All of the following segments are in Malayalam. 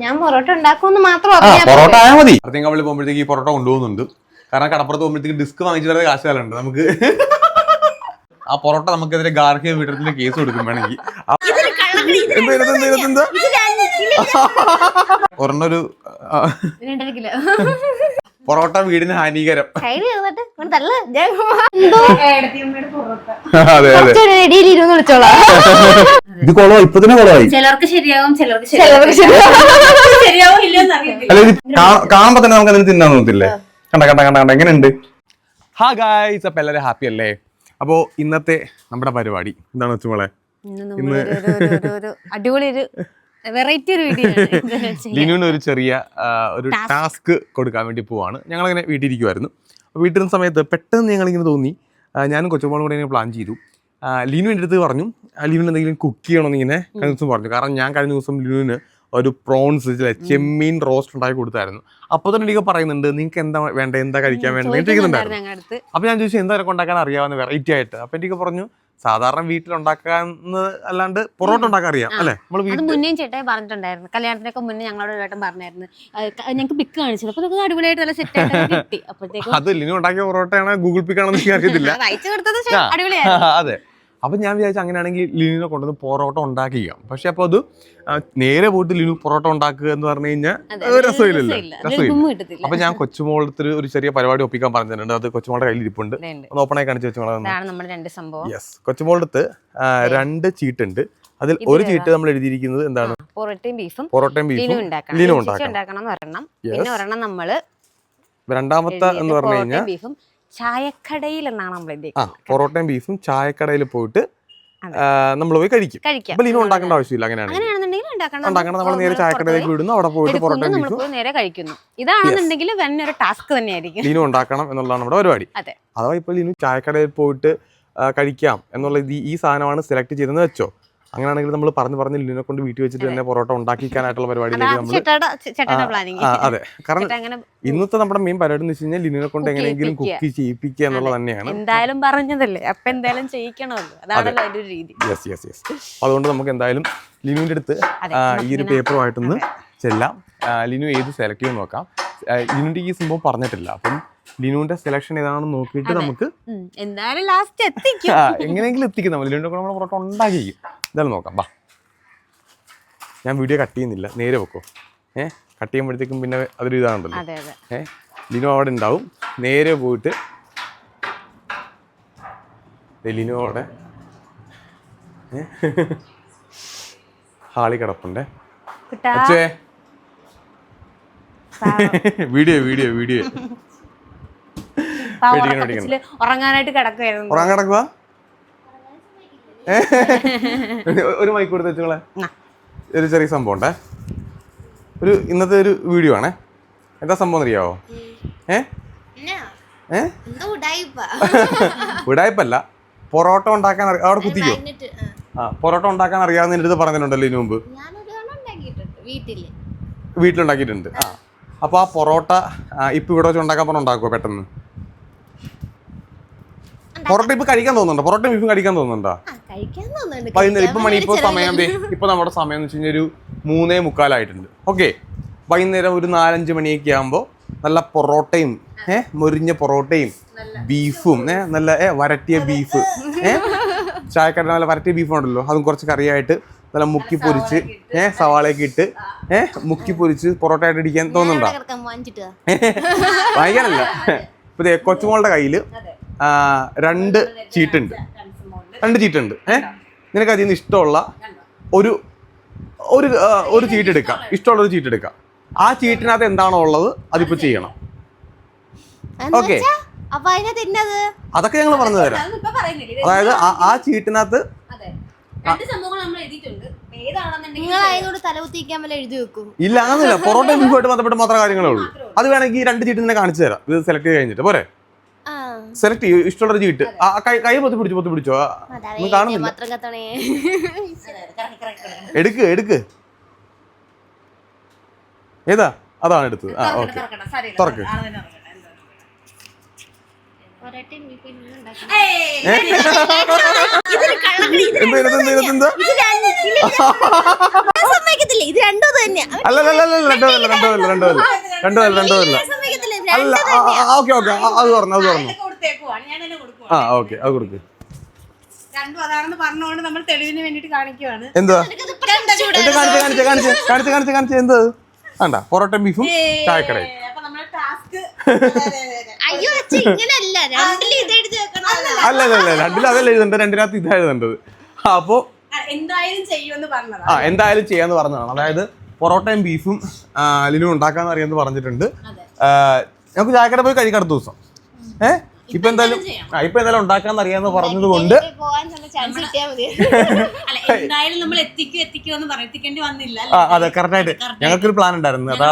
ഞാൻ പൊറോട്ട ഉണ്ടാക്കുമെന്ന് മാത്രം പൊറോട്ട ആയാൽ മതി. അർത്തിങ്കവള്ളി പോകുമ്പോഴത്തേക്ക് ഈ പൊറോട്ട കൊണ്ടുപോകുന്നുണ്ട്. കാരണം കടപ്പുറത്ത് പോകുമ്പോഴത്തേക്ക് ഡിസ്ക് വാങ്ങിച്ചിട്ട് കാശ് കാലുണ്ട് നമുക്ക്. ആ പൊറോട്ട നമുക്കെതിരെ ഗാർഹിക പീഡനത്തിന്റെ കേസ് കൊടുക്കും വേണമെങ്കിൽ. ആ- എന്താ ഇതിനെന്താ, ഇതിനെന്താ? ഒരെണ്ണം ഒരു രണ്ടര കിലോ. പൊറോട്ട വീടിന് ഹാനികരം. അതെ അതെ. ഇത് കൊളോ ഇപ്പൊ തന്നെ കൊളവായി ചിലർക്ക് ശരിയാവും ചിലർക്ക് ശരിയാവും. ഇല്ലെന്ന് അല്ല ഇത് കാ- കാണുമ്പോ തന്നെ നമുക്ക് അതിന് തിന്നാൻ തോന്നത്തില്ലേ? കണ്ട കണ്ട കണ്ട കണ്ട എങ്ങനെയുണ്ട്? ഹാ ഗായ്സ് അപ്പൊ എല്ലാവരും ഹാപ്പി അല്ലേ? അപ്പോ ഇന്നത്തെ നമ്മുടെ പരിപാടി. എന്താണ് വെച്ചുമോളെ ഇന്ന് നമ്മൾ ഒരു- ഒരു- ഒരു- ഒരു- ഒരു അടിപൊളി ഒരു വെറൈറ്റി ഒരു വീഡിയോ ലിനുവിന് ഒരു ചെറിയ ഒരു ടാസ്ക് കൊടുക്കാൻ വേണ്ടി പോവാണ്. ഞങ്ങളങ്ങനെ വീട്ടിലിരിക്കുമായിരുന്നു അപ്പോൾ വീട്ടിലിരുന്ന സമയത്ത് പെട്ടെന്ന് ഞങ്ങളിങ്ങനെ തോന്നി. ഞാനും കൊച്ചുമോളും കൂടെ ഇങ്ങനെ പ്ലാൻ ചെയ്തു. ലിനു എന്റെ അടുത്ത് പറഞ്ഞു ലിനുവിന് എന്തെങ്കിലും കുക്ക് ചെയ്യണമെന്ന് ഇങ്ങനെ കഴിഞ്ഞ ദിവസം പറഞ്ഞു. കാരണം ഞാൻ കഴിഞ്ഞ ദിവസം ലിനുവിന് ഒരു പ്രോൺസ് ചെമ്മീൻ റോസ്റ്റ് ഉണ്ടാക്കി കൊടുത്തായിരുന്നു. അപ്പോൾ തന്നെ എനിക്ക് പറയുന്നുണ്ട് നിങ്ങൾക്ക് എന്താ വേണ്ട? എന്താ കഴിക്കാൻ വേണ്ടത് ചോദിക്കുന്നുണ്ടായിരുന്നു. അപ്പോൾ ഞാൻ ചോദിച്ചു എന്താ കൊണ്ടാക്കാൻ അറിയാവുന്ന വെറൈറ്റി ആയിട്ട്? അപ്പോൾ എനിക്ക് പറഞ്ഞു സാധാരണ വീട്ടിലുണ്ടാക്കാന്ന് അല്ലാണ്ട് പൊറോട്ട ഉണ്ടാക്കാൻ അറിയാം അല്ലേ? അത് ചേട്ടായി പറഞ്ഞിട്ടുണ്ടായിരുന്നു. കല്യാണത്തിനൊക്കെ മുന്നേ ഞങ്ങളോട് ചേട്ടൻ പറഞ്ഞായിരുന്നു. ഞങ്ങൾക്ക് പിക്ക് കാണിച്ചത്. അപ്പൊ നമുക്ക് അടിപൊളിയായിട്ട് നല്ല സെറ്റ് ആയിട്ട് കിട്ടി. അപ്പോഴത്തേക്കും അത് ലിനു ഉണ്ടാക്കിയ പൊറോട്ടയാണോ ഗൂഗിൾ പിക്ക് ആണെന്ന് എനിക്ക് അറിയത്തില്ല. അയച്ചു കൊടുത്തത്. അടിപൊളിയായിരുന്നു. അതെ. അപ്പൊ ഞാൻ വിചാരിച്ചു അങ്ങനെയാണെങ്കിൽ ലിനുവിനെ കൊണ്ടുവന്ന് പൊറോട്ട ഉണ്ടാക്കിക്കാം. പക്ഷെ അപ്പോൾ അത് നേരെ പോയിട്ട് ലിനു പൊറോട്ട ഉണ്ടാക്കുക എന്ന് പറഞ്ഞു കഴിഞ്ഞാൽ രസമില്ലല്ലോ. രസമില്ല. രസമില്ല. അപ്പൊ ഞാൻ കൊച്ചുമോളത്തിൽ ഒരു ചെറിയ പരിപാടി ഒപ്പിക്കാൻ പറഞ്ഞിട്ടുണ്ട്. അത് കൊച്ചുമോളുടെ കയ്യിൽ ഇരിപ്പുണ്ട്. ഒന്ന് ഓപ്പണായി കാണിച്ചു സംഭവം. യെസ് കൊച്ചുമോളത്ത് രണ്ട് ചീട്ടുണ്ട്. അതിൽ ഒരു ചീട്ട് നമ്മൾ എഴുതിയിരിക്കുന്നത് എന്താണ്? പൊറോട്ടയും ബീഫും. പൊറോട്ടയും ബീഫും ലിനു ഉണ്ടാക്കണം. പിന്നെ ഒരെണ്ണം നമ്മൾ രണ്ടാമത്തെ എന്ന് പറഞ്ഞു കഴിഞ്ഞാൽ ബീഫും. ചായക്കടയിൽ എന്നാണ് നമ്മൾ എഴുതിയത് പൊറോട്ടയും ബീഫും ചായക്കടയിൽ പോയിട്ട് നമ്മൾ പോയി കഴിക്കും. കഴിക്കാം. അപ്പൊ ലിനു ഉണ്ടാക്കേണ്ട ആവശ്യമില്ല അങ്ങനെയാണ് അങ്ങനെയാണെന്നുണ്ടെങ്കിൽ ഉണ്ടാക്കണം. നമ്മൾ നേരെ ചായക്കടയിലേക്ക് വിടുന്നു അവിടെ പോയിട്ട് പോയി നേരെ കഴിക്കുന്നു. ഇതാണെന്നുണ്ടെങ്കിൽ ഒരു ടാസ്ക് തന്നെയായിരിക്കും. ലീനു ഉണ്ടാക്കണം എന്നുള്ളതാണ് നമ്മുടെ പരിപാടി. അതെ. അഥവാ ഇപ്പൊ ലീനു ചായക്കടയിൽ പോയിട്ട് കഴിക്കാം എന്നുള്ള ഈ സാധനമാണ് സെലക്ട് ചെയ്തെന്ന് വെച്ചോ അങ്ങനെയാണെങ്കിൽ നമ്മൾ പറഞ്ഞു പറഞ്ഞ് ലിനെ കൊണ്ട് വീട്ടിൽ വെച്ചിട്ട് തന്നെ പൊറോട്ട ഉണ്ടാക്കിക്കാനായിട്ടുള്ള പരിപാടിയിലേക്ക് നമ്മൾ അതെ. കാരണം ഇന്നത്തെ നമ്മുടെ മെയിൻ പരിപാടി എന്ന് വെച്ച് കഴിഞ്ഞാൽ ലിനെ കൊണ്ട് എങ്ങനെയെങ്കിലും. കുക്ക് ചെയ്യിപ്പിക്കുക എന്നുള്ളത് തന്നെയാണ്. എന്തായാലും പറഞ്ഞതല്ലേ. അപ്പൊ എന്തായാലും ചെയ്യിക്കണമല്ലോ. അതാണല്ലോ അതിന്റെ ഒരു രീതി. യെസ് യെസ് യെസ് അതുകൊണ്ട് നമുക്ക് എന്തായാലും ലിനുവിന്റെ അടുത്ത് ഈ ഒരു പേപ്പറുമായിട്ടൊന്ന് ചെല്ലാം. ലിനു ഏത് സെലക്ട് ചെയ്യുമെന്ന് നോക്കാം. ലിനുവിന്റെ ഈ സംഭവം പറഞ്ഞിട്ടില്ല. അപ്പം ലിനുവിന്റെ സെലക്ഷൻ ഏതാണെന്ന് നോക്കിയിട്ട് നമുക്ക് എന്തായാലും ലാസ്റ്റ് എത്തിക്കും. എങ്ങനെയെങ്കിലും എത്തിക്കും നമ്മൾ. ലിനുവിന്റെ കൂടെ നമ്മൾ പൊറോട്ട ഉണ്ടാക്കിക്കും എന്തായാലും നോക്കാം. ബാ ഞാൻ വീഡിയോ കട്ട് ചെയ്യുന്നില്ല. നേരെ വെക്കോ. ഏഹ് കട്ട് ചെയ്യുമ്പോഴത്തേക്കും പിന്നെ അതൊരു ഇതാണല്ലോ. ഏഹ് ലിനു അവിടെ ഉണ്ടാവും. നേരെ പോയിട്ട് ലിനു അവിടെ. ഹാളി കിടപ്പുണ്ടേ. Video video video. പേടിക്കണം, ഉറങ്ങാനായിട്ട് കിടക്കുവായിരുന്നു. ഉറങ്ങാൻ കിടക്കുക ഒരു മൈക്ക് കൊടുത്ത് വെച്ചോളെ. ആ. ഒരു ചെറിയ സംഭവം ഉണ്ടേ. ഒരു ഇന്നത്തെ ഒരു വീഡിയോ ആണേ. എന്താ സംഭവം അറിയാവോ ഏ? ഏ? വിടായ്പല്ല പൊറോട്ട ഉണ്ടാക്കാൻ അറിയാം അവിടെ കുത്തിക്കോ? ആ. പൊറോട്ട ഉണ്ടാക്കാൻ അറിയാവുന്ന അടുത്ത് പറഞ്ഞിട്ടുണ്ടല്ലോ ഇതിനു മുമ്പ്. വീട്ടിൽ. വീട്ടിലുണ്ടാക്കിയിട്ടുണ്ട്. ആ. അപ്പോൾ ആ പൊറോട്ട ഇപ്പൊ ഇവിടെ വെച്ച് ഉണ്ടാക്കാൻ പറഞ്ഞ ഉണ്ടാക്കുമോ പെട്ടെന്ന്? പൊറോട്ട ഇപ്പൊ കഴിക്കാൻ തോന്നുന്നുണ്ടോ? പൊറോട്ട ബീഫും കഴിക്കാൻ തോന്നുന്നുണ്ടോ? വൈകുന്നേരം ഇപ്പൊ മണി ഇപ്പൊ സമയം ഇപ്പൊ നമ്മുടെ സമയം എന്ന് വെച്ച് കഴിഞ്ഞാൽ ഒരു മൂന്നേ മുക്കാലായിട്ടുണ്ട്. ഓക്കെ വൈകുന്നേരം ഒരു നാലഞ്ച് മണിയൊക്കെ ആകുമ്പോൾ നല്ല പൊറോട്ടയും ഏ മൊരിഞ്ഞ പൊറോട്ടയും ബീഫും ഏഹ് നല്ല വരട്ടിയ ബീഫ് ഏ ചായക്കട നല്ല വരട്ടിയ ബീഫ് ഉണ്ടല്ലോ. അതും കുറച്ച് കറിയായിട്ട് നല്ല മുക്കി പൊരിച്ച് ഏഹ് സവാളയൊക്കെ ഇട്ട് ഏഹ് മുക്കി പൊരിച്ച് പൊറോട്ട ആയിട്ട് ഇടിക്കാൻ തോന്നുന്നുണ്ടോ? വാങ്ങിക്കാനല്ല. ഇപ്പൊ കൊച്ചുമോളുടെ കയ്യിൽ രണ്ട് ചീട്ടുണ്ട്. രണ്ട് ചീട്ടുണ്ട്. ഏ? നിനക്ക് അതിൽ നിന്ന് ഇഷ്ടമുള്ള ഒരു ഒരു ഒരു ചീട്ട് എടുക്കാം. ഇഷ്ടമുള്ള ഒരു ചീട്ട് എടുക്കാം. ആ ചീട്ടിനകത്ത് എന്താണോ ഉള്ളത് അതിപ്പോ ചെയ്യണം. ഓക്കെ. അപ്പൊ അതിനെ തിന്നത് അതൊക്കെ ഞങ്ങൾ പറഞ്ഞു തരാം. അതായത് ആ- ചീട്ടിനകത്ത് അതെ. രണ്ട് സംഭവങ്ങൾ നമ്മൾ എഴുതിയിട്ടുണ്ട്. ഏതാണെന്നുണ്ടെങ്കിൽ ആയതുകൊണ്ട് തലകുത്തിക്കാൻ എഴുതി വെക്കും. ഇല്ല അങ്ങനെ പൊറോട്ടയും ബീഫുമായിട്ട് ബന്ധപ്പെട്ട് മാത്രമേ കാര്യങ്ങളേ ഉള്ളൂ. അത് വേണമെങ്കിൽ ഈ രണ്ട് ചീട്ട് തന്നെ കാണിച്ചു തരാം. ഇത് സെലക്ട് ചെയ്ത് കഴിഞ്ഞിട്ട്. പോരെ? സെലക്ട് ചെയ്യും ഇഷ്ടമുള്ള രീതി കിട്ടും ആ, കൈ കൈ പൊത്തി പിടിച്ചു പൊത്തി പിടിച്ചോ ഒന്നും കാണുന്നില്ല എടുക്ക് എടുക്ക് ഏതാ അതാണ് എടുത്തത് ആ ഓക്കെ തുറക്ക് എന്താ രണ്ടോ അല്ല രണ്ടോ അല്ല രണ്ടോ അല്ല രണ്ടോ അല്ല രണ്ടോ അല്ല രണ്ടു അല്ല രണ്ടു അല്ല ഓക്കെ ഓക്കെ അത് പറഞ്ഞു അത് തന്നെ ആ ഓക്കെ അത് കൊടുക്ക്. രണ്ടും അതാണെന്ന് പറഞ്ഞുകൊണ്ട് നമ്മൾ തെളിവിന് വേണ്ടിട്ട് കാണിക്കുവാണ്. എന്താ കാണിച്ച് കാണിച്ച് കാണിച്ച് കാണിച്ച് കാണിച്ച് കാണിച്ച് എന്ത്? വേണ്ട പൊറോട്ട ബീഫും ചായക്കടയും. അയ്യോ അല്ല അല്ല. അല്ല രണ്ടിലും അതല്ല എഴുതണ്ട രണ്ടിനകത്ത് ഇതാ എഴുതേണ്ടത്. അപ്പോ എന്തായാലും ചെയ്യുമെന്ന് പറഞ്ഞതാ ആ എന്തായാലും ചെയ്യാന്ന് പറഞ്ഞതാണ്. അതായത് പൊറോട്ടയും ബീഫും ലിനു ഉണ്ടാക്കാന്ന് അറിയാന്ന് പറഞ്ഞിട്ടുണ്ട്. നമുക്ക് ചായക്കട പോയി കഴിക്കാം അടുത്ത ദിവസം. ഏ ഇപ്പൊ എന്തായാലും ആ ഇപ്പൊ എന്തായാലും ഉണ്ടാക്കാന്ന് അറിയാന്ന് പറഞ്ഞത് കൊണ്ട്. ചാൻസ് കിട്ടിയാ മതി. അല്ല എന്തായാലും നമ്മൾ എത്തിക്കും എത്തിക്കും എന്ന് പറയും എത്തിക്കേണ്ടി വന്നില്ല ആ അതെ കറക്റ്റ് ആയിട്ട്. ഞങ്ങൾക്ക് ഒരു പ്ലാൻ ഉണ്ടായിരുന്നു. അതാ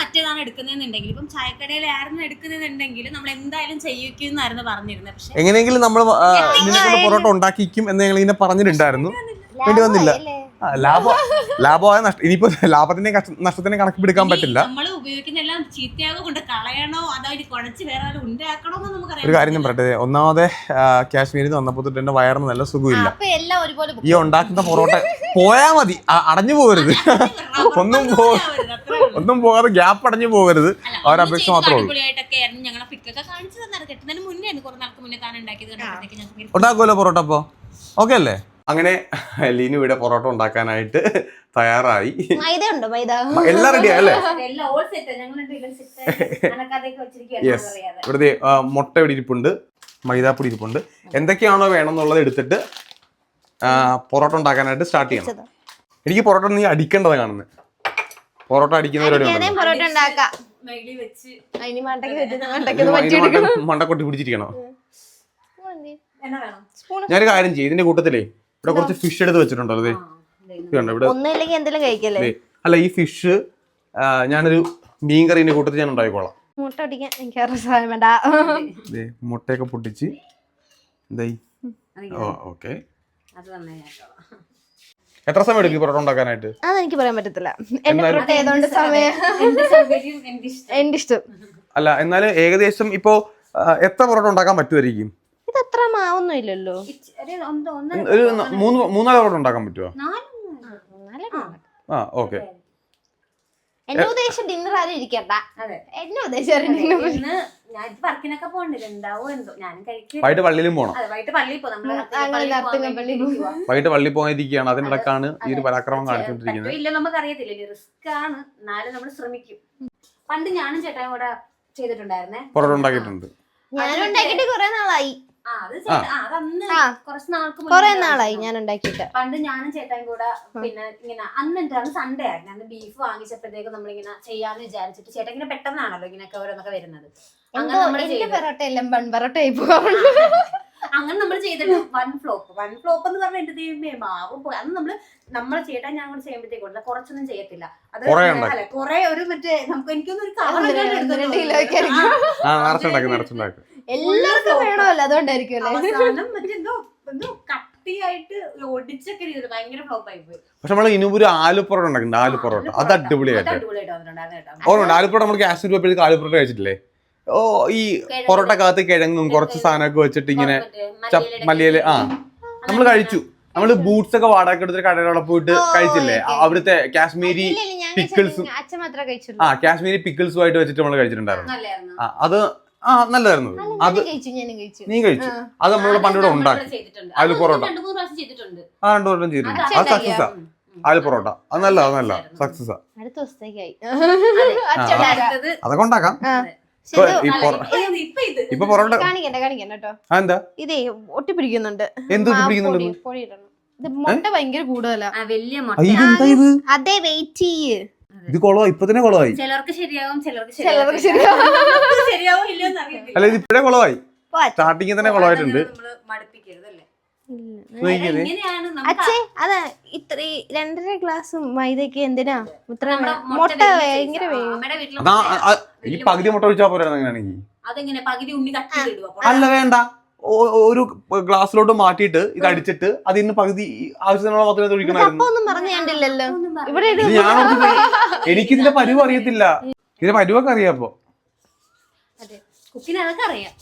മറ്റേതാണ് എടുക്കുന്നതെന്നുണ്ടെങ്കിൽ ഇപ്പം ചായക്കടയിലായിരുന്നു എടുക്കുന്നതെന്നുണ്ടെങ്കിൽ നമ്മൾ എന്തായാലും ചെയ്യിക്കുന്നായിരുന്നു പറഞ്ഞിരുന്നത്. പക്ഷെ എങ്ങനെയെങ്കിലും നമ്മൾ നിന്നെക്കൊണ്ട് പൊറോട്ട ഉണ്ടാക്കിക്കും എന്ന് ഞങ്ങൾ ഇങ്ങനെ പറഞ്ഞിട്ടുണ്ടായിരുന്നു. വേണ്ടി വന്നില്ല. ലാഭം ലാഭമായ നഷ്ടം ഇനിയിപ്പോ ലാഭത്തിന്റെ നഷ്ടത്തിന്റെ കണക്ക് പറ്റില്ല. ഒരു കാര്യം ഞാൻ പറയട്ടെ ഒന്നാമതെ കാശ്മീരിൽ നിന്ന് വന്നപ്പോൾ തൊട്ട് എന്റെ വയറിന് നല്ല സുഖമില്ല. ഈ ഉണ്ടാക്കുന്ന പൊറോട്ട പോയാ മതി. അടഞ്ഞു പോകരുത്. ഒന്നും പോ ഒന്നും പോകാതെ ഗ്യാപ്പ് അടഞ്ഞു പോകരുത്. അവരപേക്ഷ മാത്രമേ ഉള്ളൂ. ഉണ്ടാക്കുമല്ലോ പൊറോട്ട അപ്പോ? ഓക്കെ അല്ലേ? അങ്ങനെ ലീനു ഇവിടെ പൊറോട്ട ഉണ്ടാക്കാനായിട്ട് തയ്യാറായി. മൈദ ഉണ്ടോ? മൈദ. എല്ലാം റെഡി അല്ലേ യെസ് ഇവിടുത്തെ ഇവിടെ മുട്ട ഇവിടെ ഇരിപ്പുണ്ട്. മൈദാപ്പൊടി ഇരിപ്പുണ്ട്. എന്തൊക്കെയാണോ വേണമെന്നുള്ളത് എടുത്തിട്ട് പൊറോട്ട ഉണ്ടാക്കാനായിട്ട് സ്റ്റാർട്ട് ചെയ്യണം. എനിക്ക് പൊറോട്ട നീ അടിക്കേണ്ടത് കാണുന്നത് പൊറോട്ട അടിക്കുന്ന പരിപാടി മണ്ടക്കൊട്ടി പിടിച്ചിരിക്കണോ? ഞാനൊരു കാര്യം ചെയ്യും ഇതിന്റെ കൂട്ടത്തിലേ ഇവിടെ കുറച്ച് ഫിഷ് എടുത്ത് വെച്ചിട്ടുണ്ടല്ലോ ദേ. ഇവിടെ. ഒന്നുമില്ലെങ്കിൽ എന്തെങ്കിലും കഴിക്കല്ലേ? ദേ. അല്ല ഈ ഫിഷ് ഞാനൊരു മീൻ കറീന്റെ കൂട്ടത്തിൽ ഞാൻ ഉണ്ടാക്കിക്കോളാം. മുട്ട ഒടിക്കാൻ എനിക്ക് അറിയാൻ സഹായം വേണ്ട. ദേ, മുട്ടയൊക്കെ പൊട്ടിച്ച് എന്തായി ഓ ഓക്കെ. അത് എത്ര സമയം എടുക്കും ഈ പൊറോട്ട ഉണ്ടാക്കാനായിട്ട്? അതെനിക്ക് പറയാൻ പറ്റത്തില്ല. എന്റെ എന്നാലും- പൊറോട്ട ഏതോണ്ട് സമയം എന്റെ സൗകര്യം എന്റെ ഇഷ്ടം. എന്റെ ഇഷ്ടം. അല്ല എന്നാൽ ഏകദേശം ഇപ്പോ ആ, എത്ര പൊറോട്ട ഉണ്ടാക്കാൻ പറ്റുമായിരിക്കും? അത്ര മാവൊന്നുമില്ലല്ലോ ഒരു മൂന്ന് മൂന്നാൽ റോഡ് ഉണ്ടാക്കാൻ പറ്റുമോ ആ ഓക്കെ. എന്റെ ഉദ്ദേശം ഡിന്നർ ആരും ഇരിക്കണ്ട. അതെ. എന്റെ ഉദ്ദേശം വർക്കിനൊക്കെ പോകണ്ടത് ഉണ്ടാവോ എന്തോ. ഞാൻ വൈകിട്ട് പള്ളിയിലും പോകണം അതെ വൈകിട്ട് പള്ളിയിൽ പോകും വൈകിട്ട് പള്ളി പോകാനിരിക്കുകയാണ്. അതിനിടക്കാണ് ഈ ഒരു പരാക്രമം കാണിച്ചുകൊണ്ടിരിക്കുന്നത്. ഇല്ല നമുക്ക് അറിയത്തില്ല റിസ്ക് ആണ്. എന്നാലും നമ്മൾ ശ്രമിക്കും. പണ്ട് ഞാനും ചേട്ടായും കൂടെ ചെയ്തിട്ടുണ്ടായിരുന്നേ. പൊറോട്ട ഉണ്ടാക്കിയിട്ടുണ്ട്. ഞാനും ഉണ്ടാക്കിയിട്ട് കുറെ നാളായി. കുറെ നാളായി ഞാൻ ഉണ്ടാക്കിയിട്ട് പണ്ട് ഞാനും ചേട്ടൻ കൂടെ പിന്നെ ഇങ്ങനെ അന്ന് എന്താണ് അന്ന് സൺഡേ ആയിരുന്നു. അന്ന് ബീഫ് വാങ്ങിച്ചപ്പോഴത്തേക്ക് നമ്മളിങ്ങനെ ചെയ്യാന്ന് വിചാരിച്ചിട്ട് ചേട്ടൻ ഇങ്ങനെ പെട്ടെന്നാണല്ലോ ഇങ്ങനെയൊക്കെ ഓരോന്നൊക്കെ വരുന്നത്. അങ്ങനെ ചെയ്തു എല്ലാം ബൺ പൊറോട്ട ആയി പോകാറുണ്ട് അങ്ങനെ നമ്മൾ ചെയ്തിട്ട് വൺ ഫ്ലോപ്പ് വൺ ഫ്ലോപ്പ് എന്ന് പറഞ്ഞാൽ എന്റെ ദൈവമേ മാവും പോയി. അന്ന് നമ്മൾ നമ്മളെ ചേട്ടാ ഞാൻ കൂടെ ചെയ്യുമ്പോഴത്തേക്കുള്ള കുറച്ചൊന്നും ചെയ്യത്തില്ല. അത് കുറേ അല്ല കുറെ ഒരു മറ്റേ നമുക്ക് എനിക്കൊന്നും ഒരു നിറച്ചുണ്ടാക്കും എല്ലാവർക്കും വേണമല്ലോ അതുകൊണ്ടായിരിക്കും മറ്റെന്തോ എന്തോ കട്ടിയായിട്ട് ഒടിച്ചൊക്കെ ചെയ്തിട്ട് ഭയങ്കര ഫ്ലോപ്പ് ആയി പോയി. പക്ഷെ നമ്മൾ ഇനുപൊരു ആലു പൊറോട്ട ഉണ്ടാക്കുന്നുണ്ട് ആലു പൊറോട്ട. അത് അത് അടിപൊളിയായിട്ട് ഓർമ്മ ആലു പൊറോട്ട നമ്മൾ കാശ്മീർ പോയപ്പോഴേക്ക് ആലു പൊറോട്ട കഴിച്ചിട്ടില്ലേ? ഓ ഈ പൊറോട്ട പൊറോട്ടക്കകത്ത് കിഴങ്ങും കുറച്ച് സാധനമൊക്കെ വെച്ചിട്ട് ഇങ്ങനെ മല്ലിയിൽ ആ. നമ്മൾ കഴിച്ചു. നമ്മൾ ബൂട്ട്സ് ഒക്കെ വാടക എടുത്തിട്ട് കടയിലവിടെ പോയിട്ട് കഴിച്ചില്ലേ? അവിടുത്തെ കാശ്മീരി പിക്കിൾസും ആ കാശ്മീരി പിക്കിൾസും ആയിട്ട് വെച്ചിട്ട് നമ്മൾ കഴിച്ചിട്ടുണ്ടായിരുന്നു. അത് ആ നല്ലതായിരുന്നു. അത് നീ കഴിച്ചു. അത് നമ്മളിവിടെ പണ്ടിവിടെ ഉണ്ടാക്കി. അതിൽ പൊറോട്ട. പ്രാവശ്യം ആ രണ്ടു കൊല്ലം ചെയ്തിട്ടുണ്ട്. അത്. സക്സസ് ആലു പൊറോട്ട. അത് നല്ല അത് നല്ല സക്സസ് അതൊക്കെ ഉണ്ടാക്കാം. ഇപ്പൊ പൊറോട്ട കാണിക്കണ്ട കാണിക്കണ്ട കേട്ടോ. ആ, എന്താ? ഇതേ ഒട്ടിപ്പിടിക്കുന്നുണ്ട്. എന്ത് ഒട്ടിപ്പിടിക്കുന്നുണ്ട്? മാവ് പൊടി- പൊടി ഇടണം. ഇത് മുട്ട ഭയങ്കര കൂടുതലാ. ആ, വലിയ മുട്ട. അയ്യോ എന്താ ഇത്? അതെ വെയിറ്റ് ചെയ്യ്. ഇത് കുളമായി ഇപ്പൊ തന്നെ കുളമായി ചിലർക്ക് ശരിയാവും ചിലർക്ക് ചിലർക്ക് ശരിയാവും. ശരിയാവും ഇല്ലെന്ന് അറിയത്തില്ല. അല്ല ഇത് ഇപ്പഴേ കുളമായി പോ, സ്റ്റാർട്ടിങ്ങിൽ തന്നെ കുളമായിട്ടുണ്ട് അച്ഛേ അതാ ഇത്ര രണ്ടര ഗ്ലാസ് മൈദക്ക് എന്തിനാ? ഇത്ര മുട്ട ഭയങ്കര ഈ പകുതി മുട്ട ഒഴിച്ചാ പോരായിരുന്നു അങ്ങനെയാണെങ്കിൽ അതെങ്ങനെ? പകുതി ഉണ്ണി അല്ല വേണ്ട. ഒരു ഗ്ലാസ്സിലോട്ട് മാറ്റിയിട്ട് ഇത് അടിച്ചിട്ട് അതിന് പകുതി ആവശ്യത്തിനുള്ള മാത്രമേ ഒഴിക്കണമായിരുന്നു അപ്പൊ ഇവിടെ ഒരു ഇത് ഞാൻ ഓർത്തത് എനിക്കിതിന്റെ അറിയത്തില്ല ഇതിന്റെ പരിവൊക്കെ അറിയാപ്പോ അതെ. കുക്കിന് അതൊക്കെ അറിയാം.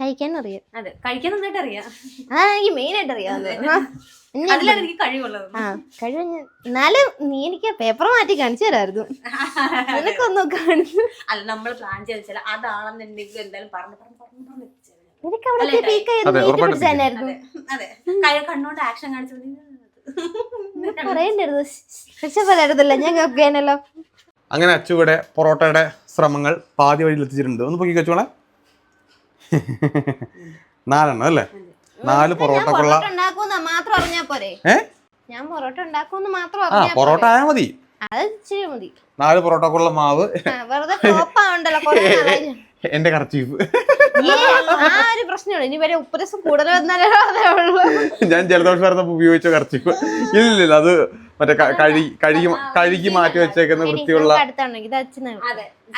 കഴിക്കാൻ അറിയാം അതെ കഴിക്കാൻ നന്നായിട്ട് അറിയാം എനിക്ക് മെയിൻ ആയിട്ട് അറിയാം എനിക്ക് കഴിവുള്ളത് ആ കഴിഞ്ഞ എന്നാലും നീ എനിക്ക് പേപ്പർ മാറ്റി കാണിച്ചു തരായിരുന്നു നിനക്കൊന്നും കാണിച്ചു അല്ല നമ്മൾ പ്ലാൻ ചെയ്താൽ അതാണെന്നുണ്ടെങ്കിൽ എന്തായാലും പറഞ്ഞു പറഞ്ഞു പറഞ്ഞു പറഞ്ഞു നിനക്ക് അവിടെ പീക്ക് തന്നെയായിരുന്നു അതെ കൈ കണ്ണോണ്ട് ആക്ഷൻ കാണിച്ചു പറയണ്ടായിരുന്നു രക്ഷപ്പെടായിരുന്നല്ല ഞാൻ കേൾക്കാനല്ലോ അങ്ങനെ അച്ചുവിടെ പൊറോട്ടയുടെ ശ്രമങ്ങൾ പാതി വഴിയിൽ എത്തിച്ചിട്ടുണ്ട് ഒന്ന് പൊക്കി വെച്ചോളെ നാലെണ്ണം അല്ലേ? നാല് പൊറോട്ടക്കുള്ള മാത്രം അറിഞ്ഞാ പോരെ? ഞാൻ പൊറോട്ട ഉണ്ടാക്കുമെന്ന് മാത്രം ആ പൊറോട്ട ആയാൽ മതി. അത് മതി. നാല് പൊറോട്ടക്കുള്ള മാവ്. വെറുതെ എന്റെ കറച്ചീഫ് ആ ഒരു പ്രശ്നമാണ്. ഇനി വരെ ഉപ്പരസം കൂടുതൽ വന്നാലോ അതേ ഉള്ളൂ. ഞാൻ ജലദോഷം വരുന്നപ്പോ ഉപയോഗിച്ച കർച്ചീഫ്. ഇല്ലില്ല അത് മറ്റേ ക- കഴുകി കഴുകി കഴുകി മാറ്റി വെച്ചേക്കുന്ന വൃത്തിയുള്ള അടുത്താണ്. ഇത് അച്ഛനാണ്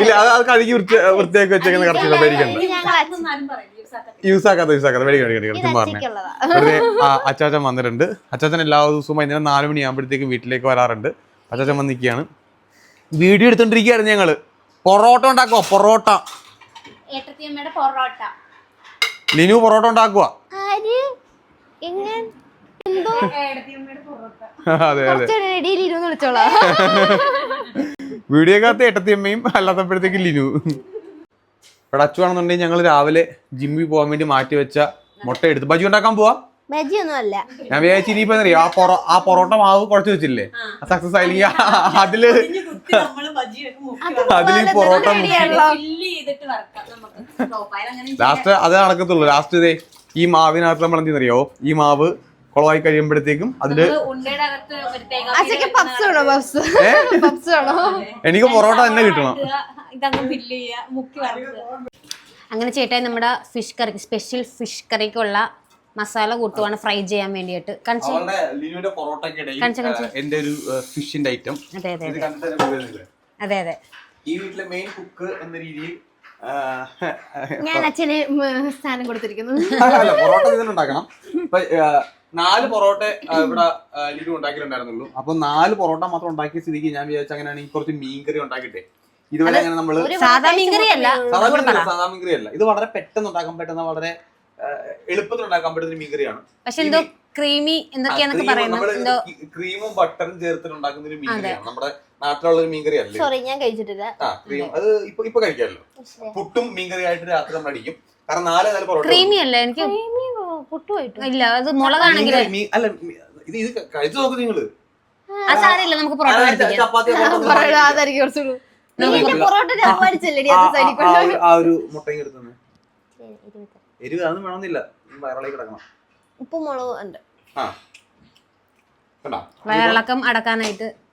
ഇല്ല അത് അത് കഴുകി വൃത്തി വൃത്തിയാക്കി വെച്ചേക്കുന്ന കറച്ചീഫ് മേടിക്കണ്ട ഇത് യൂസ് ആക്കാത്ത യൂസ് ആക്കാത്ത പേടിക്കണ്ട ഇത് പേടിക്കണ്ട പറഞ്ഞേ. അച്ഛക്കുള്ളതാ വെറുതെ ആ അച്ചാച്ചൻ വന്നിട്ടുണ്ട്. അച്ചാച്ചൻ എല്ലാ ദിവസവും വൈകുന്നേരം നാല് മണിയാകുമ്പോഴത്തേക്കും വീട്ടിലേക്ക് വരാറുണ്ട്. അച്ചാച്ചൻ വന്നിരിക്കുകയാണ്. വീഡിയോ എടുത്തോണ്ടിരിക്കുകയായിരുന്നു ഞങ്ങൾ. പൊറോട്ട ഉണ്ടാക്കോ പൊറോട്ട. ഏട്ടത്തിയമ്മയുടെ പൊറോട്ട. ലിനു പൊറോട്ട ഉണ്ടാക്കുക കാത്ത് അതെ അതെ. കുറച്ച് ഇടയിൽ ഇരുന്ന് വിളിച്ചോളാം. വീഡിയോക്കകത്ത് ഏട്ടത്തിയമ്മയും അല്ലാത്തപ്പോഴത്തേക്ക് ലിനു. ഇവിടെ അച്ചുവാണെന്നുണ്ടെങ്കിൽ ഞങ്ങൾ രാവിലെ ജിമ്മിൽ പോകാൻ വേണ്ടി മാറ്റി വെച്ച മുട്ട എടുത്ത്. ബജി ഉണ്ടാക്കാൻ പോവാ? അല്ല ഞാൻ വിചാരിച്ചു ഇനിയിപ്പോ അറിയോ, ആ പൊറോ ആ പൊറോട്ട മാവ് കുറച്ച് വെച്ചില്ലേ? സക്സസ് ആയില്ലെങ്കിൽ അതിൽ അതിൽ ഈ പൊറോട്ട ലാസ്റ്റ് അത് നടക്കത്തുള്ളൂ. ലാസ്റ്റ് ഇതേ ഈ മാവിനകത്ത് നമ്മൾ എന്ത് അറിയോ ഈ മാവ് കുളമായി കഴിയുമ്പോഴത്തേക്കും അതിൽ എനിക്ക് പൊറോട്ട തന്നെ കിട്ടണം. അങ്ങനെ ചേട്ടായി നമ്മുടെ ഫിഷ് കറിക്ക് സ്പെഷ്യൽ ഫിഷ് കറിക്കുള്ള മസാല കൂട്ടുവാണ് ഫ്രൈ ചെയ്യാൻ വേണ്ടിയിട്ട്. എന്റെ ഒരു ഫിഷിന്റെ ഐറ്റം. അതെ അതെ ഇത് അതെ? അതെ അതെ. ഈ വീട്ടിലെ മെയിൻ കുക്ക് എന്ന രീതിയിൽ ഞാൻ അച്ഛനെ സ്ഥാനം കൊടുത്തിരിക്കുന്നു. പൊറോട്ട ഇതിലുണ്ടാക്കണം നാല് പൊറോട്ട ഇവിടെ ലിനു ഉണ്ടാക്കിയിട്ടുണ്ടായിരുന്നുള്ളൂ. അപ്പൊ നാല് പൊറോട്ട മാത്രം ഉണ്ടാക്കിയ സ്ഥിതിക്ക് ഞാൻ വിചാരിച്ച അങ്ങനെയാണെങ്കിൽ കുറച്ച് മീൻകറി ഉണ്ടാക്കിട്ടെ. ഇതുവരെ അങ്ങനെ നമ്മൾ സാധാ മീൻകറി അല്ല. സാധാ മീൻകറി അല്ല ഇത് വളരെ പെട്ടെന്ന് ഉണ്ടാക്കാൻ പറ്റുന്ന വളരെ എളുപ്പത്തിൽ ഉണ്ടാക്കാൻ പറ്റുന്ന ഒരു മീൻകറിയാണ്. പക്ഷെ എന്തോ ക്രീമി എന്തൊക്കെയാന്നൊക്കെ പറയുന്നത്. എന്തോ ക്രീമും ബട്ടറും ചേർത്തിട്ട് ഉണ്ടാക്കുന്ന ഒരു മീൻകറിയാണ്. നമ്മുടെ നാട്ടിലുള്ള ഒരു മീൻകറി അല്ലേ സോറി ഞാൻ കഴിച്ചിട്ടില്ല. ആ ക്രീം അത് ഇപ്പൊ ഇപ്പൊ കഴിക്കാമല്ലോ. പുട്ടും മീൻകറി ആയിട്ട് രാത്രി നമ്മൾ അടിക്കും. കാരണം നാല് നാല് പൊറോട്ട ക്രീമി അല്ല എനിക്ക്? ഇല്ല അത് മുളകാണെങ്കിൽ അല്ല ഇത് ഇത് കഴിച്ചു നോക്ക് നിങ്ങൾ. ആ. സാരമില്ല നമുക്ക് പൊറോട്ട പൊറോട്ട ആ ഒരു മുട്ടയും എടുത്തു എരിവ് അതൊന്നും വേണമെന്നില്ല. വയറിളക്കി കിടക്കണം. ഉപ്പും മുളകും ഉണ്ട്. ആ. കണ്ടോ? വയറിളക്കം അടക്കാനായിട്ട്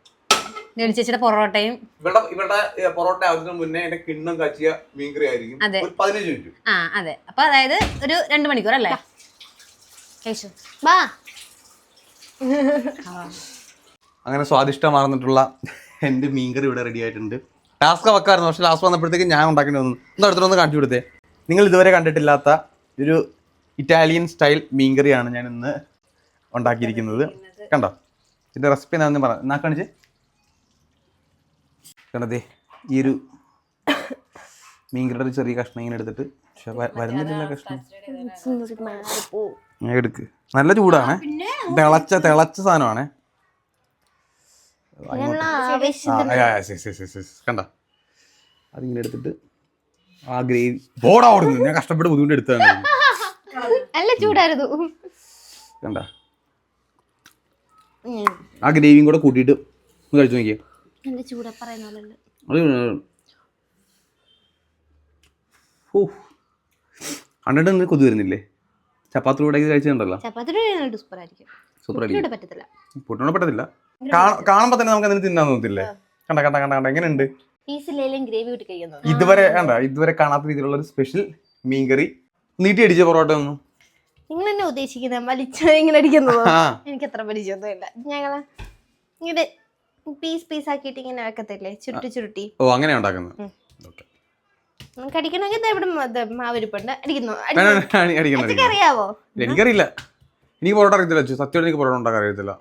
പൊറോട്ടയും ഇവിടെ ഇവിടെ പൊറോട്ട ആവുന്നതിന് മുന്നേ എന്റെ കിണ്ണം കാച്ചിയ മീൻകറി ആയിരിക്കും. അതെ. ഒരു പതിനഞ്ച് മിനിറ്റ്. ആ അതെ. അപ്പൊ അതായത് ഒരു രണ്ട് മണിക്കൂർ അല്ലേ? വാ. അങ്ങനെ സ്വാദിഷ്ടമാർന്നിട്ടുള്ള എന്റെ മീൻകറി ഇവിടെ റെഡി ആയിട്ടുണ്ട്. ടാസ്ക് വെക്കായിരുന്നു. പക്ഷെ ലാസ്റ്റ് വന്നപ്പോഴത്തേക്ക് ഞാൻ ഉണ്ടാക്കേണ്ടി വന്നു. ഒന്ന് അടുത്തൊന്ന് കാണിച്ചു കൊടുത്തേ. നിങ്ങൾ ഇതുവരെ കണ്ടിട്ടില്ലാത്ത ഒരു ഇറ്റാലിയൻ സ്റ്റൈൽ മീൻ മീൻകറിയാണ് ഞാൻ ഇന്ന് ഉണ്ടാക്കിയിരിക്കുന്നത്. കണ്ടോ? ഇതിന്റെ റെസിപ്പി എന്താണെന്ന് പറഞ്ഞു എന്നാ കാണിച്ച്? കണ്ടതേ ഈ ഒരു മീൻകറിയുടെ ചെറിയ കഷ്ണം ഇങ്ങനെ എടുത്തിട്ട് പക്ഷെ വരുന്നില്ല കഷ്ണം. എടുക്ക്. നല്ല ചൂടാണ്. തിളച്ച തിളച്ച സാധനമാണ്. കണ്ട? അതിങ്ങനെ എടുത്തിട്ട് ആ ഗ്രേവി ബോർഡ് ഓടുന്നു ഞാൻ കഷ്ടപ്പെട്ട് ബുദ്ധിമുട്ട് എടുത്തതാണ്. നല്ല ചൂടായിരുന്നു. കണ്ട ആ ഗ്രേവിയും കൂടെ കൂട്ടിയിട്ട് കഴിച്ചു നോക്കിയേ. നല്ല ചൂടാ പറയുന്ന നിന്ന് കൊതു വരുന്നില്ലേ? ചപ്പാത്തി കൂടെ കഴിച്ചിട്ടുണ്ടല്ലോ ചപ്പാത്തിയുടെ സൂപ്പർ ആയിരിക്കും. സൂപ്പർ പുട്ടിനോട് പറ്റത്തില്ല. പറ്റത്തില്ല. കാണുമ്പോൾ കാണുമ്പോ തന്നെ നമുക്ക് അതിന് തിന്നാൻ തോന്നത്തില്ലേ? കണ്ട കണ്ട കണ്ട കണ്ട. എങ്ങനെയുണ്ട്? ഇതുവരെ കണ്ട ഇതുവരെ കാണാത്ത രീതിയിലുള്ള ഒരു സ്പെഷ്യൽ മീൻകറി നീട്ടി അടിച്ച പൊറോട്ട ഒന്നും? നിങ്ങൾ എന്നെ ഉദ്ദേശിക്കുന്നത് വലിച്ച ഇങ്ങനെ അടിക്കുന്നതോ? എനിക്ക് അത്ര പരിചയമൊന്നുമില്ല. ഞങ്ങൾ ഇങ്ങനെ പീസ് പീസ് ആക്കിയിട്ട് ഇങ്ങനെ വെക്കത്തില്ലേ? ചുരുട്ടി ചുരുട്ടി. ഓ അങ്ങനെ ഉണ്ടാക്കുന്നത്. നമുക്ക് അടിക്കണമെങ്കിൽ ഇവിടെ മാവിരിപ്പുണ്ട്. അടിക്കുന്നു. അറിയാവോ? എനിക്കറിയില്ല. എനിക്ക് പൊറോട്ട അറിയത്തില്ല സത്യം എനിക്ക് പൊറോട്ട ഉണ്ടാക്കാൻ അറിയത്തില്ല.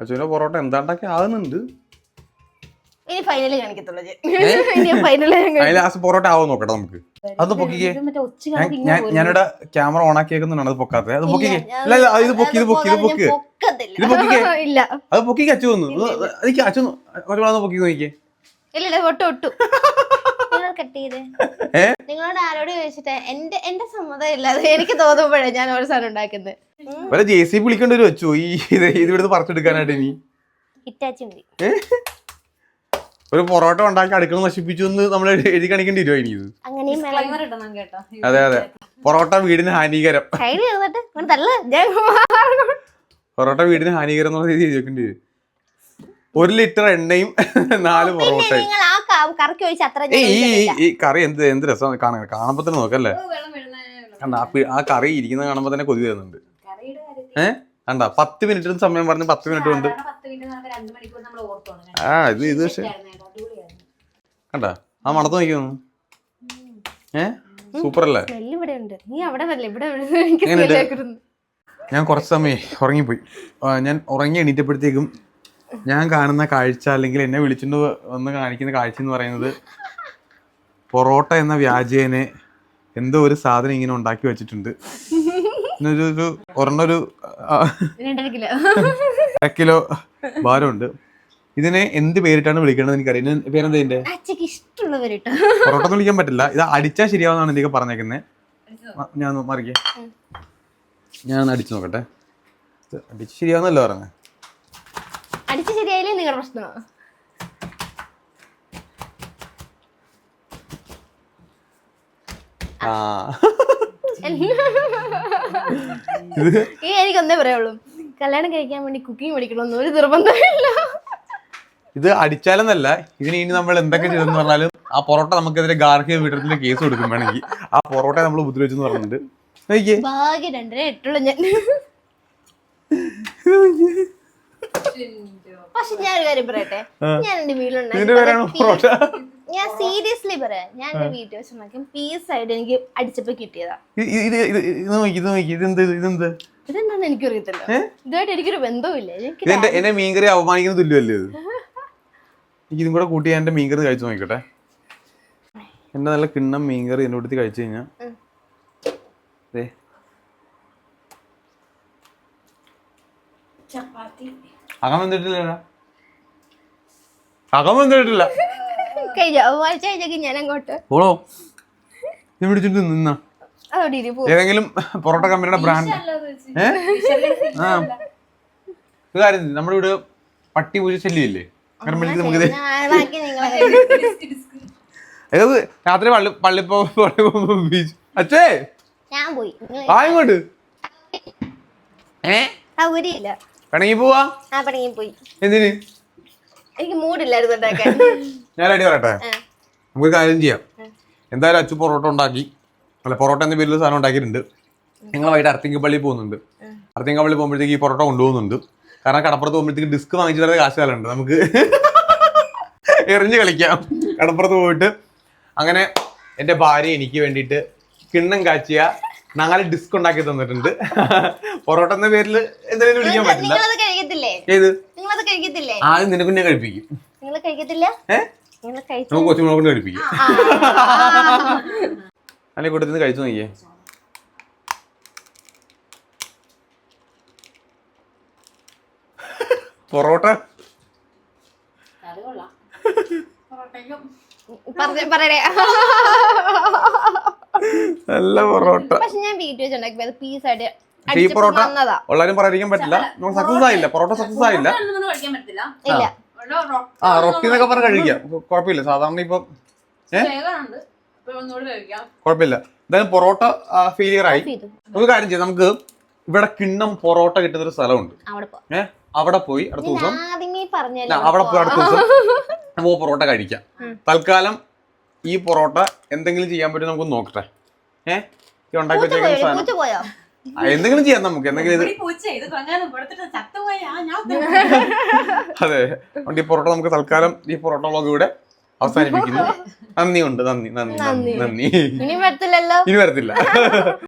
അച്ഛനോ പൊറോട്ട എന്താ ഉണ്ടാക്കി ആകുന്നുണ്ട് ഇനി ഫൈനൽ കാണിക്കത്തുള്ളൂ. ഇനി ഫൈനൽ അതിൽ ലാസ്റ്റ് പൊറോട്ട ആവോ നോക്കട്ടെ നമുക്ക്? അത് പൊക്കിക്കേ. ഞാനിവിടെ ക്യാമറ ഓൺ ആക്കിയേക്കുന്നുണ്ട് അത് പൊക്കാത്തത്. അത് പൊക്കിക്കേ. ഇല്ല ഇത് പൊക്കി ഇത് പൊക്കി ഇത് പൊക്ക്. ഇത് പൊക്കിക്കേ. ഇല്ല. അത് പൊക്കി അച്ചു വന്നു. എനിക്ക് അച്ചു ഒരുപാട് പൊക്കി നോക്കിക്കേ. ഇല്ല ഇല്ല ഒട്ടു ഒട്ടു? നിങ്ങളോട് ആരോട് ചോദിച്ചിട്ട്? എന്റെ എന്റെ സമ്മതം ഇല്ലാതെ എനിക്ക് തോന്നുമ്പോഴേ ഞാൻ ഒരു സാധനം ഉണ്ടാക്കുന്നത്. ജെ സി വിളിക്കേണ്ടി വരും വെച്ചു ഈ ഇത് ഇത് ഇവിടുന്ന് പറിച്ചെടുക്കാനായിട്ട് ഇനി. ഹിറ്റാച്ചി മതി. ഒരു പൊറോട്ട ഉണ്ടാക്കി അടുക്കള നശിപ്പിച്ചു എന്ന് നമ്മൾ എഴുതി കാണിക്കേണ്ടി വരുമോ ഇനി ഇത്? അതെ അതെ. പൊറോട്ട വീടിന് ഹാനികരം. പൊറോട്ട വീടിന് ഹാനികരം എന്നുള്ള രീതി എഴുതി വെക്കേണ്ടി വരും. ഒരു ലിറ്റർ എണ്ണയും നാല് പൊറോട്ടയും. ഈ കറി എന്ത് എന്ത് രസം കാണാൻ? കാണുമ്പോ തന്നെ നോക്കല്ലേ കണ്ട ആ കറി ഇരിക്കുന്നത് കാണുമ്പോ തന്നെ കൊതി വരുന്നുണ്ട്. ഏഹ് കണ്ട പത്ത് മിനിറ്റ് സമയം പറഞ്ഞ് പത്ത് മിനിറ്റ് കൊണ്ട്. ആ ഇത് ഇത് പക്ഷെ കണ്ട? ആ മണത്ത് നോക്കിയോ ഏ? സൂപ്പർ അല്ലേ ഞാൻ കുറച്ച് സമയം ഉറങ്ങിപ്പോയി. ഞാൻ ഉറങ്ങി എണീറ്റപ്പോഴത്തേക്കും ഞാൻ കാണുന്ന കാഴ്ച അല്ലെങ്കിൽ എന്നെ വിളിച്ചുകൊണ്ട് വന്ന് കാണിക്കുന്ന കാഴ്ച എന്ന് പറയുന്നത് പൊറോട്ട എന്ന വ്യാജേനെ എന്തോ ഒരു സാധനം ഇങ്ങനെ ഉണ്ടാക്കി വെച്ചിട്ടുണ്ട്. ഒരു ഒരു ഒരെണ്ണം ഒരു ആ, രണ്ടര കിലോ. കിലോ ഭാരമുണ്ട്. ഇതിനെ എന്ത് പേരിട്ടാണ് വിളിക്കേണ്ടത് എനിക്കറിയാം പേരെന്താ ഇതിന്റെ? അച്ഛക്ക് എന്ന് വിളിക്കാൻ പറ്റില്ല. ഇത് അടിച്ചാൽ ശരിയാവുന്നതാണ് എന്തൊക്കെ പറഞ്ഞേക്കുന്നത് ഞാൻ മറിക്കേ. ഞാൻ അടിച്ചു നോക്കട്ടെ. അടിച്ച് ശരിയാവുന്നല്ലോ പറഞ്ഞേ? അടിച്ച് ശരിയായില്ലേ നിങ്ങളുടെ പ്രശ്നമാണ് ആ. ഈ എനിക്ക് ഒന്നേ പറയുള്ളൂ കല്യാണം കഴിക്കാൻ വേണ്ടി കുക്കിംഗ് പഠിക്കണമെന്ന് ഒരു നിർബന്ധമില്ല. ഇത് അടിച്ചാലെന്നല്ല ഇതിന് ഇനി നമ്മൾ എന്തൊക്കെ ചെയ്തെന്ന് പറഞ്ഞാലും ആ പൊറോട്ട നമുക്കെതിരെ ഗാർഹിക പീഡനത്തിന്റെ കേസ് കൊടുക്കും വേണമെങ്കിൽ. ആ പൊറോട്ട നമ്മൾ ഉപദ്രവിച്ചെന്ന് പറഞ്ഞിട്ടുണ്ട്. നോക്കിയേ. ഭാഗ്യം രണ്ടര എട്ടുള്ള ഞാൻ. പക്ഷെ ഞാൻ ഒരു കാര്യം പറയട്ടെ? ഞാൻ എന്റെ ഞാൻ സീരിയസ്ലി പറയാം. ഞാൻ എന്റെ വീട്ടിൽ വെച്ച് നോക്കിയും പീസ് ആയിട്ട് എനിക്ക് അടിച്ചപ്പോ കിട്ടിയതാ. ഇത് ഇതെന്ത് ഇതെന്ത്? എനിക്കറിയത്തില്ല. ഇതുമായിട്ട് എനിക്കൊരു ബന്ധവുമില്ല. എന്നെ മീൻകറി അവമാനിക്കുന്ന തുല്യമല്ലേ ഇത്? ഇതും കൂടെ കൂട്ടി ഞാൻ എന്റെ മീൻകറി കഴിച്ചു നോക്കട്ടെ എന്റെ നല്ല കിണ്ണം മീൻകറി എന്റെ അടുത്ത് കഴിച്ചു കഴിഞ്ഞാ. ഉം. ദേ. ചപ്പാത്തി. അകം വന്നിട്ടില്ല അകം വന്നിട്ടില്ല. കഴിഞ്ഞ ഒരാഴ്ച കഴിഞ്ഞേക്ക് ഞാൻ അങ്ങോട്ട്. ഓളോ. ഇത് പിടിച്ചിട്ട് നിന്ന. ഏതെങ്കിലും പൊറോട്ട കമ്പനിയുടെ ബ്രാൻഡ് ഏഹ് ആ. ഒരു കാര്യം നമ്മുടെ ഇവിടെ പട്ടി പൂജ ശല്യമില്ലേ രാത്രി പള്ളി പള്ളി ബീച്ച്. അച്ഛേ! ഞാൻ പോയി. നിങ്ങൾ ആ ഇങ്ങോട്ട്. ഏ? സൗകര്യമില്ല. പിണങ്ങി പോവാ? ആ പോയി. എന്തിന്? എനിക്ക് ഉണ്ടാക്കാൻ ഞാൻ റെഡി പറയട്ടെ? നമുക്ക് കാര്യം ചെയ്യാം. എന്തായാലും അച്ഛൻ പൊറോട്ട ഉണ്ടാക്കി. അല്ല പൊറോട്ട എന്ന പേരിൽ സാധനം ഉണ്ടാക്കിയിട്ടുണ്ട്. നിങ്ങൾ വൈകിട്ട് അർത്തിങ്കപ്പള്ളി പോകുന്നുണ്ട്. അർത്തിങ്കപ്പള്ളി പോകുമ്പോഴത്തേക്ക് ഈ പൊറോട്ട കൊണ്ടുപോകുന്നുണ്ട്. കാരണം കടപ്പുറത്ത് പോകുമ്പോഴത്തേക്ക് ഡിസ്ക് വാങ്ങിച്ചു വരുന്ന കാശ് കാലുണ്ട് നമുക്ക് എറിഞ്ഞ് കളിക്കാം. കടപ്പുറത്ത് പോയിട്ട് അങ്ങനെ എന്റെ ഭാര്യ എനിക്ക് വേണ്ടിയിട്ട് കിണ്ണം കാച്ചിയ നാല് ഡിസ്ക് ഉണ്ടാക്കി തന്നിട്ടുണ്ട്. പൊറോട്ട എന്ന പേരിൽ എന്തെങ്കിലും വിളിക്കാൻ പറ്റില്ല. ഏത്? ആദ്യം നിന്നെ കുഞ്ഞെ കഴിപ്പിക്കും. നമുക്ക് കൊച്ചുമോളെ കൊണ്ട് കഴിപ്പിക്കും. അല്ലെ കൂട്ടത്തിൽ നിന്ന് കഴിച്ചു നോക്കിയേ. പൊറോട്ട? നല്ല പൊറോട്ട. പക്ഷെ ഞാൻ വീട്ടിൽ വെച്ചുണ്ടാക്കിയത് പീസായിട്ട് ഈ പൊറോട്ട വന്നതാ. ഉള്ളവരും പറയാതിരിക്കാൻ പറ്റില്ല. നമുക്ക് സക്സസ് ആയില്ല. പൊറോട്ട സക്സസ് ആയില്ല. ആ. റൊട്ടി എന്നൊക്കെ പറഞ്ഞ് കഴിക്കാം. കുഴപ്പമില്ല. സാധാരണ ഇപ്പം കുഴപ്പമില്ല. എന്തായാലും പൊറോട്ട ഫെയിലിയർ ആയി. നമുക്ക് ഒരു കാര്യം ചെയ്യാം. നമുക്ക് ഇവിടെ കിണ്ണം പൊറോട്ട കിട്ടുന്ന ഒരു സ്ഥലമുണ്ട്. അവിടെ പോ. ഏഹ് അവിടെ പോയി അടുത്ത ദിവസം അവിടെ പോയി അടുത്ത ദിവസം നമുക്ക് പൊറോട്ട കഴിക്കാം. തൽക്കാലം ഈ പൊറോട്ട എന്തെങ്കിലും ചെയ്യാൻ പറ്റും നമുക്ക് നോക്കട്ടെ. ഏഹ് ഈ ഉണ്ടാക്കി വെച്ചേക്കുന്ന സാധനം. പോയോ? എന്തെങ്കിലും ചെയ്യാം നമുക്ക്. എന്തെങ്കിലും അതെ. അതുകൊണ്ട് ഈ പൊറോട്ട നമുക്ക് തൽക്കാലം ഈ പൊറോട്ട വ്ളോഗ് ഇവിടെ അവസാനിപ്പിക്കുന്നു. നന്ദിയുണ്ട്. നന്ദി നന്ദി നന്ദി നന്ദി. ഇനി വരത്തില്ലല്ലോ? ഇനി വരത്തില്ല.